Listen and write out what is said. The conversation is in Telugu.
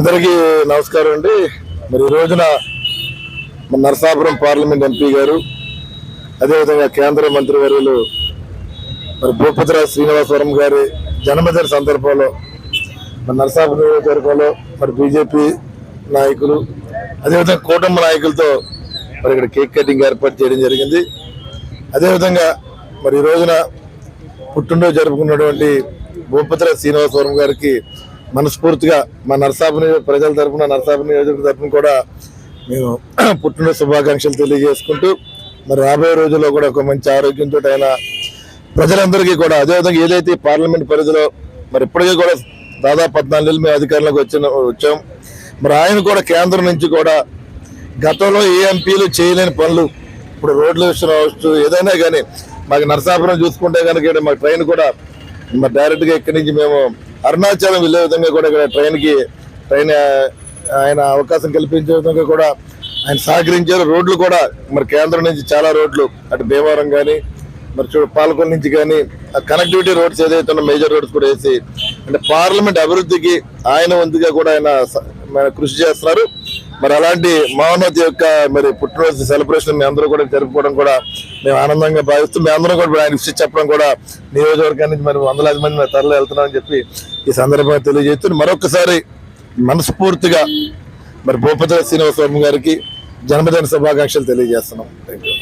అందరికీ నమస్కారం అండి. మరి ఈ రోజున మన నరసాపురం పార్లమెంట్ ఎంపీ గారు అదేవిధంగా కేంద్ర మంత్రి వర్యులు మరి భూపతిరాజు శ్రీనివాసవరం గారి జన్మదిన సందర్భంలో మన నరసాపురం నియోజకవర్గంలో మరి బీజేపీ నాయకులు అదేవిధంగా కూటమి నాయకులతో మరి ఇక్కడ కేక్ కటింగ్ ఏర్పాటు చేయడం జరిగింది. అదేవిధంగా మరి ఈ రోజున పుట్టినరోజు జరుపుకున్నటువంటి భూపతిరాజు శ్రీనివాసవరం గారికి మనస్ఫూర్తిగా మా నరసాపు ప్రజల తరఫున నరసాపు నియోజకవర్గ తరపున కూడా మేము పుట్టిన శుభాకాంక్షలు తెలియజేసుకుంటూ మరి రాబోయే రోజుల్లో కూడా ఒక మంచి ఆరోగ్యంతో ఆయన ప్రజలందరికీ కూడా అదేవిధంగా ఏదైతే పార్లమెంట్ పరిధిలో మరి ఇప్పటికీ కూడా దాదాపు పద్నాలుగు నెలలు మేము అధికారంలోకి వచ్చిన వచ్చాం. మరి ఆయన కూడా కేంద్రం నుంచి కూడా గతంలో ఏ ఎంపీలు చేయలేని పనులు ఇప్పుడు రోడ్ల విషయం రావచ్చు ఏదైనా కానీ మాకు నరసాపురం చూసుకుంటే కనుక మాకు మా ట్రైన్ కూడా మరి డైరెక్ట్గా ఇక్కడి నుంచి మేము అరుణాచలం వెళ్ళే విధంగా కూడా ఇక్కడ ట్రైన్కి ట్రైన్ ఆయన అవకాశం కల్పించే విధంగా కూడా ఆయన సహకరించారు. రోడ్లు కూడా మరి కేంద్రం నుంచి చాలా రోడ్లు అటు భీమవరం కానీ మరి చూడు పాలకొల్ నుంచి కానీ కనెక్టివిటీ రోడ్స్ ఏదైతే ఉన్న మేజర్ రోడ్స్ కూడా వేసి అంటే పార్లమెంట్ అభివృద్ధికి ఆయన వంతుగా కూడా ఆయన స- మన కృషి చేస్తున్నారు. మరి అలాంటి మహోన్నతి యొక్క మరి పుట్టినరోజు సెలబ్రేషన్ మీ అందరూ కూడా జరుపుకోవడం కూడా మేము ఆనందంగా భావిస్తూ మీ అందరూ కూడా ఆయన విషయం చెప్పడం కూడా నియోజకవర్గం నుంచి మరి వందలాది మంది మరి తరలి వెళ్తున్నామని చెప్పి ఈ సందర్భంగా తెలియజేస్తూ మరొకసారి మనస్ఫూర్తిగా మరి భూపతి శ్రీనివాస గారికి జన్మదిన శుభాకాంక్షలు తెలియజేస్తున్నాం. Thank you